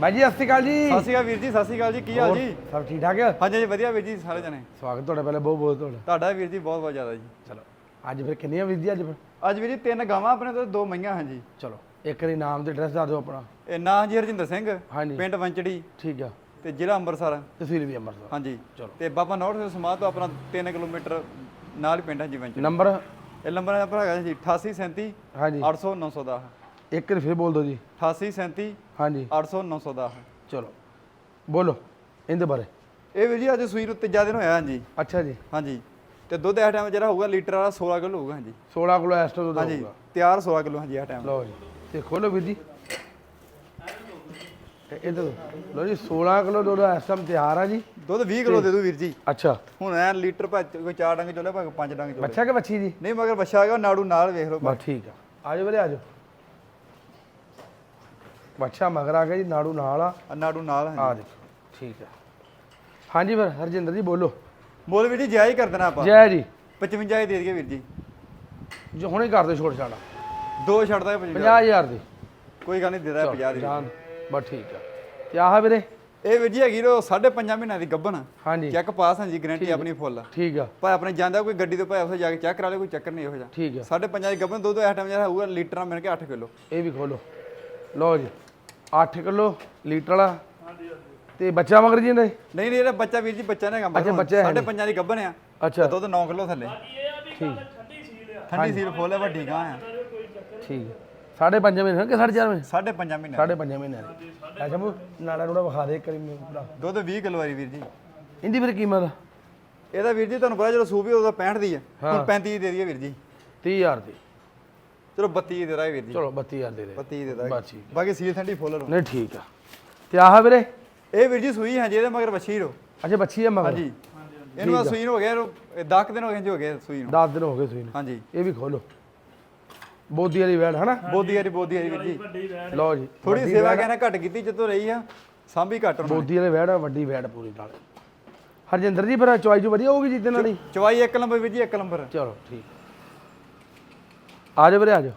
ਬਾਈ ਜੀ ਸਤਿ ਸ਼੍ਰੀ ਅਕਾਲ ਜੀ। ਸਤਿ ਸ਼੍ਰੀ ਅਕਾਲ ਵੀਰ ਜੀ ਸਤਿ ਸ਼੍ਰੀ ਅਕਾਲ ਜੀ ਕੀ ਹਾਲ ਜੀ? ਸਭ ਠੀਕ ਠਾਕ ਹਾਂਜੀ ਜੀ ਵਧੀਆ ਵੀਰ ਜੀ ਸਾਰੇ ਜਣੇ। ਸਵਾਗਤ ਤੁਹਾਡਾ ਪਹਿਲੇ ਬਹੁਤ ਬਹੁਤ ਤੁਹਾਡਾ। ਤੁਹਾਡਾ ਵੀਰ ਜੀ ਬਹੁਤ ਬਹੁਤ ਜ਼ਿਆਦਾ ਜੀ। ਚਲੋ ਅੱਜ ਫਿਰ ਕਿੰਨੀਆਂ ਵੀਰ ਜੀ ਅੱਜ ਫਿਰ? ਅੱਜ ਵੀਰ ਜੀ ਤਿੰਨ ਗਾਵਾਂ ਆਪਣੇ ਤੋਂ ਦੋ ਮਈਆਂ ਹਾਂਜੀ। ਚਲੋ ਇੱਕ ਵਾਰੀ ਨਾਮ ਤੇ ਐਡਰੈਸ ਦੱਸ ਦਿਓ ਆਪਣਾ। ਇਹ ਨਾਂ ਜੀ ਹਰਜਿੰਦਰ ਸਿੰਘ ਹਾਂਜੀ। ਪਿੰਡ ਵੰਚੜੀ। ਠੀਕ ਆ। ਤੇ ਜ਼ਿਲ੍ਹਾ ਅੰਮ੍ਰਿਤਸਰ। ਤਹਿਸੀਲ ਵੀ ਅੰਮ੍ਰਿਤਸਰ। ਹਾਂਜੀ। ਚਲੋ। ਤੇ ਬਾਬਾ ਨੌਰ ਸਿੰਘ ਸਮਾਧ ਤੋਂ ਆਪਣਾ 3 ਕਿਲੋਮੀਟਰ ਨਾਲ ਹੀ ਪਿੰਡ ਹੈ ਜੀ ਵੰਚੜੀ। ਨੰਬਰ? ਇਹ ਨੰਬਰ ਆਪਣਾ ਹੈਗਾ ਜੀ 8837 ਹਾਂਜੀ। 800 910 ਇੱਕ ਵਾਰੀ ਫਿਰ ਬੋਲ ਦਿਓ ਜੀ। 8837 ਹਾਂਜੀ। 800 910 ਚਲੋ। ਬੋਲੋ ਇਹਦੇ ਬਾਰੇ। ਇਹ ਵੀਰ ਜੀ ਅੱਜ ਸੂਈ ਨੂੰ ਤੀਜਾ ਦਿਨ ਹੋਇਆ ਹਾਂਜੀ। ਅੱਛਾ ਜੀ। ਹਾਂਜੀ। ਤੇ ਦੁੱਧ ਇਸ ਟਾਈਮ ਜਿਹੜਾ ਹੋਊਗਾ ਲੀਟਰ ਵਾਲਾ 16 ਕਿਲੋ ਹੋਊਗਾ ਹਾਂਜੀ। 16 ਕਿਲੋ ਐਸਟੋ ਤੋਂ ਹਾਂਜੀ ਦਊਗਾ ਤਿਆਰ 16 ਕਿਲੋ ਹਾਂਜੀ ਇਸ ਟਾਈਮ ਲਓ ਜੀ। ਤੇ ਖੋਲੋ ਵੀਰ ਜੀ। ਤੇ ਇਧਰ ਲਓ ਜੀ 16 ਕਿਲੋ ਦੁੱਧ ਇਸ ਟਾਈਮ ਤਿਆਰ ਆ ਜੀ। ਦੁੱਧ 20 ਕਿਲੋ ਦੇ ਦੂ ਵੀਰ ਜੀ। ਅੱਛਾ। ਹੁਣ ਐ ਲੀਟਰ ਭਾ ਕੋਈ ਚਾਰ ਡੰਗ ਚੋਲੇ ਭਾਵੇਂ ਪੰਜ ਡੰਗ ਚੋਲੇ। ਬੱਚਾ ਕਿ ਬੱਚੀ ਜੀ? ਨਹੀਂ ਮਗਰ ਬੱਚਾ ਹੈਗਾ ਨਾੜੂ ਨਾਲ ਵੇਖ ਲਓ ਬਸ ਠੀਕ ਆ। ਆਜੋ ਵੀਰੇ ਆਜੋ ਬੱਚਾ ਮਗਰ ਆ ਗਿਆ ਜੀ ਨਾੜੂ ਨਾਲ ਆ। ਆਹ ਨਾੜੂ ਨਾਲ ਆ ਹਾਂਜੀ। ਦੇਖੋ ਠੀਕ ਆ। ਹਾਂਜੀ ਫਿਰ ਹਰਜਿੰਦਰ ਜੀ ਬੋਲੋ। ਮੁੱਲ ਵੀਰ ਜੀ ਜਾਇਜ਼ ਕਰ ਦੇਣਾ ਆਪਾਂ। ਜੈ ਜੀ। 55 ਹੀ ਦੇ ਦਈਏ ਵੀਰ ਜੀ। ਜੋ ਹੁਣੇ ਕਰ ਦਿਓ ਛੋੜ ਛਾੜਾ। ਦੋ ਛੱਡਦਾ 55 50000 ਦੀ। ਕੋਈ ਗੱਲ ਨਹੀਂ ਦੇ ਰਿਹਾ 50 ਦੀ। ਜਾਨ ਬਸ ਠੀਕ ਆ। ਤੇ ਆਹ ਵੀਰੇ? ਇਹ ਵੀਰ ਜੀ ਹੈਗੀ ਰੋ 5.5 ਮਹੀਨਿਆਂ ਦੀ ਗੱਬਨ ਹਾਂਜੀ। ਚੈੱਕ ਪਾਸ ਹਾਂ ਜੀ ਗਰੰਟੀ ਆਪਣੀ ਫੁੱਲ। ਠੀਕ ਆ। ਭਾਵੇਂ ਆਪਣੇ ਜਾਂਦਾ ਕੋਈ ਗੱਡੀ ਤੋਂ ਭਾਵੇਂ ਉੱਥੇ ਜਾ ਕੇ ਚੈੱਕ ਕਰਾ ਲੇ ਕੋਈ ਚੱਕਰ ਨਹੀਂ ਇਹੋ ਜਿਹਾ। ਠੀਕ ਆ। 5.5 ਦੀ ਗੱਬਨ ਦੁੱਧ ਇਸ ਟਾਈਮ ਜਿਹੜਾ ਹੋਊਗਾ ਲੀਟਰਾਂ ਮਿਲ ਕੇ 8 ਕਿਲੋ। ਇਹ ਵੀ ਖੋਲੋ। ਲਓ ਜੀ। 8 ਕਿਲੋ ਲੀਟਰ ਵਾਲਾ? ਤੇ ਬੱਚਾ ਮਗਰ ਜੀ ਇਹਦੇ? ਨਹੀਂ ਨਹੀਂ ਇਹਦਾ ਬੱਚਾ ਵੀਰ ਜੀ ਬੱਚਾ ਨੇ ਕੰਮ ਅੱਛਾ, ਬੱਚਾ ਨੀ। 5.5 ਦੀ ਗੱਬਨ ਆ। ਅੱਛਾ। ਦੁੱਧ 9 ਕਿਲੋ ਥੱਲੇ। ਠੀਕ। ਠੰਡੀ ਸੀਲ ਫੁੱਲ ਹੈ ਵੱਡੀ ਗਾਂ ਆ। ਠੀਕ। ਆ। ਸਾਢੇ ਪੰਜ ਮਹੀਨੇ ਕਿ ਸਾਢੇ ਚਾਰ ਮਹੀਨੇ? 5.5 ਮਹੀਨੇ। ਸਾਢੇ ਪੰਜ ਮਹੀਨੇ ਦੀ ਅੱਛਾ ਮੂ ਨਾੜਾ ਨੂੜਾ ਵਿਖਾ ਦੇ ਕਰੀ ਮੈਨੂੰ ਪੂਰਾ ਦੁੱਧ 20 ਕਿਲੋ ਵਾਰੀ ਵੀਰ ਜੀ। ਇਹਦੀ ਫਿਰ ਕੀਮਤ? ਇਹਦਾ ਵੀਰ ਜੀ ਤੁਹਾਨੂੰ ਪਤਾ ਜਦੋਂ ਸੂਪੀ ਉਹਦਾ 65 ਦੀ ਹੈ ਹੁਣ 35 ਦੀ ਦੇ ਦਈਏ ਵੀਰ ਜੀ। 30000 ਦੀ। ਚਲੋ 32 ਦੀ ਦੇ ਦਾਂਗੇ ਵੀਰ ਜੀ। ਚਲੋ 32000 ਦੇ ਦੇ। 32 ਦੀ ਦਾਂਗੇ। ਬਸ ਠੀਕ ਬਾਕੀ ਸੀਲ ਠੰਡੀ ਫੁੱਲ ਰਹੋ ਨਹੀਂ ਠੀਕ ਆ। ਤੇ ਆਹ ਵੀਰੇ? ਇਹ ਵੀਰ ਜੀ ਸੂਈ ਹਾਂ ਜੀ ਇਹਦੇ ਮਗਰ ਵੱਛੀ ਰੋ। ਅੱਛਾ ਬੱਚੀ ਆ ਮਗਰ? ਹਾਂਜੀ। ਇਹਨੂੰ ਆ। ਸੂਈ ਨੂੰ ਹੋ ਗਿਆ 10 ਦਿਨ ਹੋ ਗਏ ਜੀ ਹੋ ਗਏ ਸੂਈ ਨੂੰ। 10 ਦਿਨ ਹੋ ਗਏ ਸੂਈ ਨੂੰ। ਹਾਂਜੀ। ਇਹ ਵੀ ਖੋਲੋ। ਬੋਦੀ ਵਾਲੀ ਵੈੜ ਹਨਾ? ਬੋਦੀ ਵਾਲੀ ਬੋਦੀ ਵਾਲੀ ਵੀਰ ਜੀ। ਲਓ ਜੀ ਥੋੜੀ ਸੇਵਾ ਕਹਿੰਦਾ ਘੱਟ ਕੀਤੀ ਜਦੋਂ ਰਹੀ ਆ ਸਾਂਭੀ ਘੱਟ ਨੇ। ਬੋਦੀ ਵਾਲੀ ਵੈੜ ਆ ਵੱਡੀ ਵੈੜ ਪੂਰੀ ਨਾਲ। ਹਰਜਿੰਦਰ ਜੀ ਫਿਰ ਚੁਆਈ ਜੋ ਵਧੀਆ ਹੋਊਗੀ ਜਿੱਦੇ ਨਾਲ ਹੀ ਚਵਾਈ ਇੱਕ ਨੰਬਰ ਵੀਰ ਜੀ ਇੱਕ ਨੰਬਰ। ਚਲੋ ਠੀਕ ਆ ਜਾਓ ਵੀਰੇ ਆ ਜਾਓ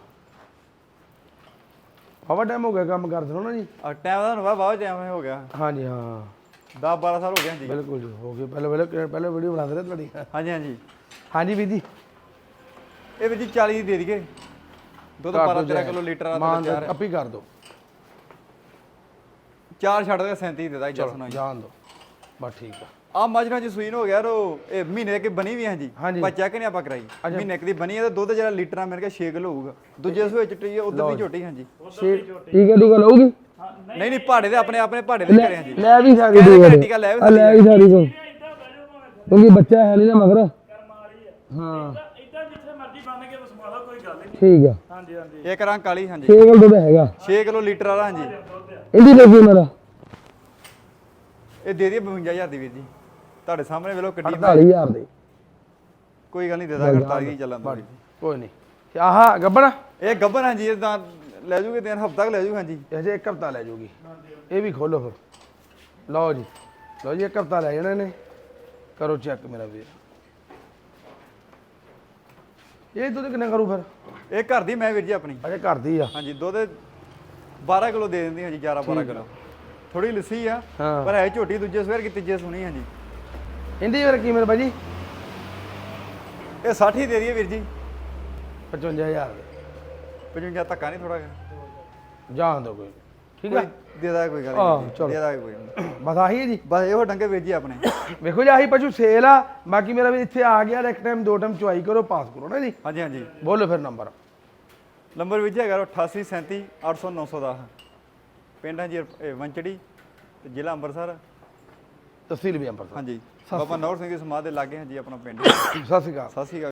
ਹਵਾ ਟਾਈਮ ਹੋ ਗਿਆ ਕੰਮ ਕਰ ਦੇਣਾ ਨਾ ਜੀ। ਆ ਟਾਈਮ ਦਾ ਨਵਾ ਬਾਅਦ ਟਾਈਮ ਹੋ ਗਿਆ। ਹਾਂਜੀ ਹਾਂ। 10 12 ਸਾਲ ਹੋ ਗਏ ਹਾਂਜੀ। ਬਿਲਕੁਲ ਜੀ ਹੋ ਗਏ। ਪਹਿਲੇ ਪਹਿਲੇ ਪਹਿਲੇ ਵੀਡੀਓ ਬਣਾਉਂਦੇ ਰਹੇ ਤੁਹਾਡੀ। ਹਾਂਜੀ ਹਾਂਜੀ। ਹਾਂਜੀ ਵੀਰ ਜੀ। ਇਹ ਵੀਰ ਜੀ 40 ਦੀ ਦੇ ਦਈਏ। ਦੁੱਧ 12 13 ਕਿਲੋ ਲੀਟਰ ਆ ਮਾਨ ਚਾਰ ਅੱਪੀ ਕਰ ਦਿਓ। ਚਾਰ ਛੱਡ ਦੇ 37 ਦੇ ਦਾ ਜਸ ਚਲੋ ਨਾਲ ਜਾਣ ਦਿਓ। ਬਸ ਠੀਕ ਆ। ਆ ਮਜਨਾ ਜੀ ਸੂਈ ਨੂੰ ਹੋ ਗਿਆ ਰੋ ਇਹ ਮਹੀਨੇ ਕੇ ਬਣੀ ਵੀ ਹੈ ਜੀ। ਪਰ ਚੈੱਕ ਨਹੀਂ ਆਪਾਂ ਕਰਾਈ। ਮਹੀਨੇ ਕੁ ਦੀ ਬਣੀ ਹੈ ਤੇ ਦੁੱਧ ਜਿਹੜਾ ਲੀਟਰਾਂ ਮਿਲ ਕੇ 6 ਕਿਲੋ ਹੋਊਗਾ। ਦੂਜੇ ਸੂਏ ਚਿੱਟੀ ਹੈ ਉਧਰ ਦੀ ਝੋਟੀ ਹਾਂਜੀ। ਠੀਕ ਹੈ ਟੂਕਾ ਲਊਗੀ ਨਹੀਂ ਨਹੀਂ ਪਹਾੜੇ ਦੇ ਆਪਣੇ ਆਪਣੇ ਪਹਾੜੇ ਦੇ ਕਰੇ ਹਾਂਜੀ ਲੈ ਵੀ ਸਾਰੀ ਕਹਿੰਦੇ ਘੰਟੀ ਕਾ ਲੈ ਵੀ ਸਾਰੀ ਕੋ ਕਿਉਂਕਿ ਬੱਚਾ ਹੈ ਨਹੀਂ ਨਾ ਮਗਰ। ਹਾਂ। ਇਦਾਂ ਜਿੱਥੇ ਮਰਜ਼ੀ ਬਣ ਕੇ ਵਸਵਾ ਲਓ ਕੋਈ ਗੱਲ ਨਹੀਂ। ਠੀਕ ਆ। ਹਾਂਜੀ ਹਾਂਜੀ। ਇੱਕ ਰੰਗ ਕਾਲੀ ਹਾਂਜੀ। 6 ਕਿਲੋ ਦਾ ਹੈਗਾ। 6 ਕਿਲੋ ਲੀਟਰ ਵਾਲਾ ਹਾਂਜੀ। ਇਹਦੀ ਮੇਰਾ ਇਹ ਦੇ ਦਈਏ 52000 ਦੀ ਵੀਰ ਜੀ। ਤੁਹਾਡੇ ਸਾਹਮਣੇ ਵੇਲੋ ਕਿੱਡੀ 48000 ਦੇ। ਕੋਈ ਗੱਲ ਨਹੀਂ ਦੇ ਦਾਂਗੇ 48 ਹੀ ਚੱਲਣ ਦੋ ਜੀ। ਕੋਈ ਨਹੀਂ। ਆਹ ਗੱਬਣ? ਇਹ ਗੱਬਨ ਹਾਂਜੀ ਇਹ ਤਾਂ ਲੈ ਜੂਗੇ ਦਿਨ ਹਫਤਾ ਤੱਕ ਲੈ ਜੂਗੇ ਹਾਂਜੀ। ਅਜੇ ਇੱਕ ਹਫਤਾ ਲੈ ਜਾਊਗੀ ਇਹ ਵੀ ਖੋਲੋ ਫਿਰ। ਲਓ ਜੀ। ਲਓ ਜੀ ਇੱਕ ਹਫਤਾ ਲੈ ਜਾਣਾ ਨੇ ਕਰੋ ਚੈੱਕ ਮੇਰਾ ਵੀਰ। ਇਹ ਦੁੱਧ ਕਿੰਨਾ ਕਰੂ ਫਿਰ? ਇਹ ਘਰ ਦੀ ਮੈਂ ਵੀਰ ਜੀ ਆਪਣੀ। ਅਜੇ ਘਰ ਦੀ ਆ। ਹਾਂਜੀ ਦੁੱਧ 12 ਕਿਲੋ ਦੇ ਦਿੰਦੀ ਹਾਂਜੀ 11 12 ਕਿਲੋ। ਥੋੜੀ ਲੱਸੀ ਆ ਹਾਂ। ਪਰ ਹੈ ਝੋਟੀ ਦੂਜੇ ਸਵੇਰ ਕੀ ਤੀਜੇ ਸੁਣੀ ਹਾਂਜੀ। ਇਹਦੀ ਫਿਰ ਕੀਮਤ ਭਾਜੀ? ਇਹ 60 ਹੀ ਦੇ ਦਈਏ ਵੀਰ ਜੀ। 55000 ਦੇ 55 ਧੱਕਾ ਨਹੀਂ ਥੋੜਾ ਜਾਣ ਦੋ ਕੋਈ। ਠੀਕ ਆ? ਦੇ ਦਾ ਕੋਈ ਗੱਲ ਨਹੀਂ ਚਲੋ। ਦੇ ਦਾ ਕੋਈ ਨਹੀਂ। ਬਸ ਆਹੀ ਹੈ ਜੀ। ਬਸ ਇਹੋ ਡੰਗੇ ਵੀਰ ਜੀ ਆਪਣੇ। ਵੇਖੋ ਜੀ ਆਹੀ ਪਸ਼ੂ ਸੇਲ ਆ। ਬਾਕੀ ਮੇਰਾ ਵੀ ਇੱਥੇ ਆ ਗਿਆ ਇੱਕ ਟਾਈਮ ਦੋ ਟਾਈਮ ਚੁਆਈ ਕਰੋ ਪਾਸ ਕਰੋ ਨਾ ਜੀ। ਹਾਂਜੀ ਹਾਂਜੀ। ਬੋਲੋ ਫਿਰ ਨੰਬਰ। ਨੰਬਰ ਵੀਰ ਜੀ ਹੈਗਾ 88 37 800 910 ਪਿੰਡ ਹੈ ਜੀ ਇਹ ਵੰਚੜੀ ਤੇ ਜ਼ਿਲ੍ਹਾ ਅੰਮ੍ਰਿਤਸਰ। ਤਹਿਸੀਲ ਵੀ ਅੰਬਰਸਰ ਹਾਂਜੀ। ਬਾਬਾ ਨੌਰ ਸਿੰਘ ਦੀ ਸਮਾਧ ਦੇ ਲਾਗੇ ਹਾਂ ਜੀ ਆਪਣਾ ਪਿੰਡ ਸਤਿ ਸ਼੍ਰੀ ਅਕਾਲ। ਸਤਿ ਸ਼੍ਰੀ ਅਕਾਲ।